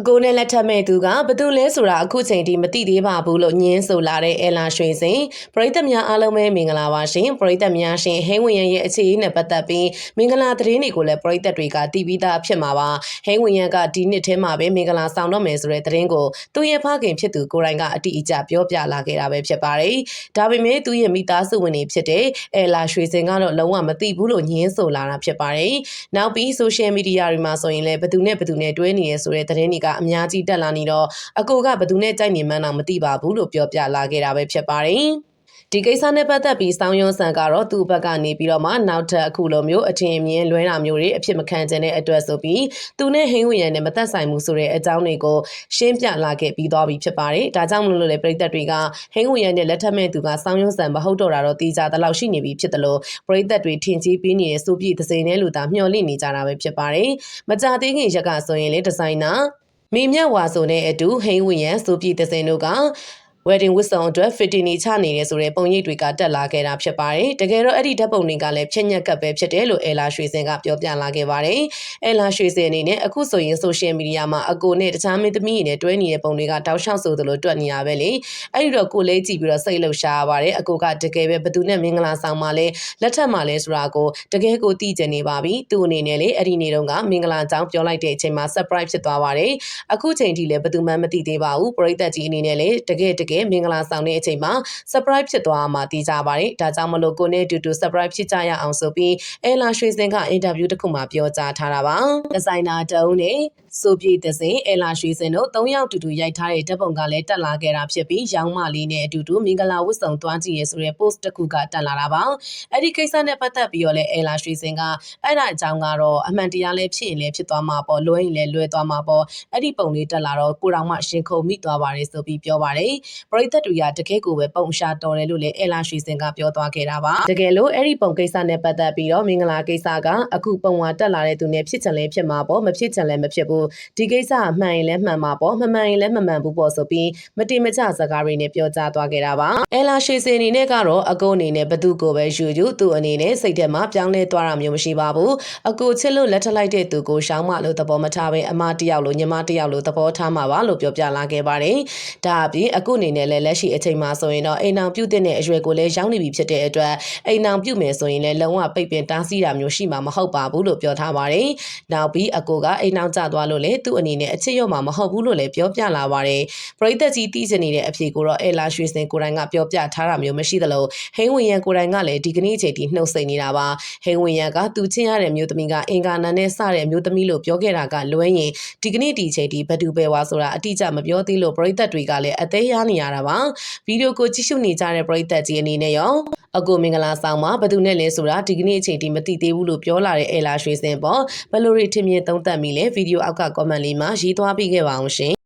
အကိုနဲ့လက်ထပ်မဲ့သူကဘသူလဲဆိုတာအခုချိန်ထိမသိသေးပါဘူးလို့ညင်းဆိုလာတဲ့အဲလာရွှေစင်ပရိသတ်များအားလုံးပဲမင်္ဂလာပါရှင်ပရိသတ်များရှင်ဟင်းဝင်ရန်ရဲ့အခြေအနေနဲ့ပတ်သက်ပြီးမင်္ဂလာသတင်းတွေကိုလည်းပရိသတ်တွေကတည်ပြီးသားဖြစ်မှာပါဟင်းဝင်ရန်ကဒီနှစ်ထဲမှာပဲမင်္ဂလာဆောင်တော့မယ်ဆိုတဲ့သတင်းကိုသူ့ရဲ့ဖခင်ဖြစ်သူကိုယ်တိုင်ကအတိအကျပြောပြလာခဲ့တာပဲဖြစ်ပါတယ်ဒါပေမဲ့သူ့ရဲ့မိသားစုဝင်တွေဖြစ်တဲ့အဲလာရွှေစင်ကတော့လုံးဝမသိဘူးလို့ညင်းဆိုလာတာဖြစ်ပါတယ်နောက်ပြီး social media တွေမှာဆိုရင်လည်းဘသူနဲ့ဘသူနဲ့တွဲနေရဆိုတဲ့သတင်းတွေကအများကြီးတက်လာနေတော့အကိုကဘသူနဲ့ကြိုက်နေမှန်းတော့မသိပါဘူးလို့ပြောပြလာခဲ့တာပဲဖြစ်ပါတယ်ဒီကိစ္စနဲ့ပတ်သက်ပြီးစောင်းရုံးဆန်ကတော့သူ့ဘက်ကနေပြီးတော့မှနောက်ထပ်အခုလိုမျိုးအထင်အမြင်လွဲတာမျိုးတွေအဖြစ်မခံကျင်တဲ့အတွက်ဆိုပြီးသူနဲ့ဟင်းဝင်ရံနဲ့မသက်ဆိုင်မှုဆိုတဲ့အကြောင်းတွေကိုရှင်းပြလာခဲ့ပြီးသွားပြီဖြစ်ပါတယ်။ဒါကြောင့်မလို့လေပြည်သက်တွေကဟင်းဝင်ရံနဲ့လက်ထပ်မဲ့သူကစောင်းရုံးဆန်မဟုတ်တော့တာတော့တီးကြတဲ့လောက်ရှိနေပြီဖြစ်တယ်လို့ပြည်သက်တွေထင်ကြီးပြီးနေတဲ့စုပြည့်သစိန်နဲ့လူသားမျှော်လင့်နေကြတာပဲဖြစ်ပါတယ်။မကြသေးခင်ရက်ကဆိုရင်လေဒီဇိုင်နာ မိမြတ်ဝါဆိုတဲ့အတူဟိန်းဝီယန်စူပြည်သစင်တို့က wedding ဝတ်ဆောင်အတွက် fitting နေချနေတယ်ဆိုတဲ့ပုံရိပ်တွေကတက်လာခဲ့တာဖြစ်ပါတယ်။တကယ်တော့အဲ့ဒီဓာတ်ပုံတွေကလည်းဖြည့်ညက်ကပ်ပဲဖြစ်တယ်လို့အဲလာရွှေစင်ကပြောပြလာခဲ့ပါတယ်။အဲလာရွှေစင်အနေနဲ့အခုဆိုရင် social media မှာအကိုနဲ့တခြားမင်းသမီးတွေနဲ့တွဲနေတဲ့ပုံတွေကတောက်လျှောက်ဆိုသလိုတွက်နေရပဲလေ။အဲ့ဒီတော့ကိုလေးကြည့်ပြီးတော့စိတ်လှုပ်ရှားရပါတယ်။အကိုကတကယ်ပဲဘသူနဲ့မင်္ဂလာဆောင်မှလဲလက်ထပ်မှလဲဆိုတာကိုတကယ်ကိုသိကျင်နေပါပြီ။သူ့အနေနဲ့လေအဲ့ဒီနေ့တုန်းကမင်္ဂလာကြောင်းပြောလိုက်တဲ့အချိန်မှာ surprise ဖြစ်သွားပါတယ်။အခုချိန်ထိလည်းဘသူမှမသိသေးပါဘူး။ပရိသတ်ကြီးအနေနဲ့လေတကယ်တကယ်မင်္ဂလာဆောင်တဲ့အချိန်မှာ surprise ဖြစ်သွားမှသိကြပါတယ်။ဒါကြောင့်မလို့ကိုနဲ့တူတူ surprise ဖြစ်ကြရအောင်ဆိုပြီးအဲလာရွှေစင်ကအင်တာဗျူးတစ်ခုမှာပြောကြားထားတာပါ။ဒီဇိုင်နာတုံးနဲ့ ဆိုပြည်သစင်အဲလာရွှေစင်တို့၃ယောက်တူတူရိုက်ထားတဲ့ဓာတ်ပုံကလည်းတက်လာခဲ့တာဖြစ်ပြီးရောင်းမလေးနဲ့အတူတူမင်္ဂလာဝတ်ဆောင်သွားကြည့်ရဆိုတဲ့ post တစ်ခုကတက်လာတာပါ။အဲ့ဒီကိစ္စနဲ့ပတ်သက်ပြီးတော့လည်းအဲလာရွှေစင်ကအဲ့ဒါအကြောင်းကတော့အမှန်တရားလည်းဖြစ်ရင်လည်းဖြစ်သွားမှာပေါ့လွဲရင်လည်းလွဲသွားမှာပေါ့အဲ့ဒီပုံလေးတက်လာတော့ကိုတော်မှရှင်ခုန်မိသွားပါတယ်ဆိုပြီးပြောပါတယ်။ပရိသတ်တွေကတကယ်ကိုပဲပုံရှာတော်တယ်လို့လည်းအဲလာရွှေစင်ကပြောသွားခဲ့တာပါ။တကယ်လို့အဲ့ဒီပုံကိစ္စနဲ့ပတ်သက်ပြီးတော့မင်္ဂလာကိစ္စကအခုပုံဝါတက်လာတဲ့သူနဲ့ဖြစ်ချင်လဲဖြစ်မှာပေါ့မဖြစ်ချင်လဲမဖြစ်ဘူးဒီကိစ္စအမှန်ရင်လဲမှန်မှာပေါ့မမှန်ရင်လဲမမှန်ဘူးပေါ့ဆိုပြီးမတိမကျစကားတွေနဲ့ပြောကြားသွားခဲ့တာပါ။အဲလာရွှေစင်အနေနဲ့ကတော့အကိုအနေနဲ့ဘသူကိုပဲယူယူသူ့အနေနဲ့စိတ်ထဲမှာပြောင်းလဲသွားတာမျိုးမရှိပါဘူး။အကိုချစ်လို့လက်ထပ်လိုက်တဲ့သူကိုရှောင်းမလို့သဘောမထားဘဲအမတယောက်လို့ညီမတယောက်လို့သဘောထားမှာပါလို့ပြောပြလာခဲ့ပါတယ်။ဒါအပြင်အခုအနေနဲ့လည်းလက်ရှိအချိန်မှာဆိုရင်တော့အိမ်အောင်ပြုတ်တဲ့အရွယ်ကိုလည်းရောက်နေပြီဖြစ်တဲ့အတွက်အိမ်အောင်ပြုတ်မယ်ဆိုရင်လည်းလုံးဝပိတ်ပင်တားဆီးတာမျိုးရှိမှာမဟုတ်ပါဘူးလို့ပြောထားပါတယ်။နောက်ပြီးအကိုကအိမ်အောင်ကျသွားလို့လည်းသူ့အနေနဲ့အချစ်ရော့မှာမဟုတ်ဘူးလို့လည်းပြောပြလာပါတယ်။ပရိသတ်ကြီးတီးချင်နေတဲ့အဖြေကိုတော့အဲလာရွှေစင်ကိုယ်တိုင်ကပြောပြထားတာမျိုးမရှိသလိုဟိန်းဝင်ရန်ကိုယ်တိုင်ကလည်းဒီကနေ့ချိန်ထိနှုတ်ဆက်နေတာပါ။ဟိန်းဝင်ရန်ကသူချင်းရတဲ့မျိုးသမီးကအင်္ဂါနန်နဲ့စတဲ့မျိုးသမီးလို့ပြောခဲ့တာကလွဲရင်ဒီကနေ့ဒီချိန်ထိဘဒူပဲဝါဆိုတာအတိအကျမပြောသေးလို့ပရိသတ်တွေကလည်းအသေးရနေရတာပါ။ဗီဒီယိုကိုကြည့်ရှုနေကြတဲ့ပရိသတ်ကြီးအနေနဲ့ရော အကိုမင်္ဂလာဆောင်မှာဘသူနဲ့လဲဆိုတာဒီကနေ့အချိန်ထိမသိသေးဘူးလို့ပြောလာတဲ့အဲလာရွှေစင်ပေါ့ဘယ်လိုတွေထင်မြင်သုံးသပ်မိလဲဗီဒီယိုအောက်က comment လေးမှာရေးသွားပေးခဲ့ပါအောင်ရှင်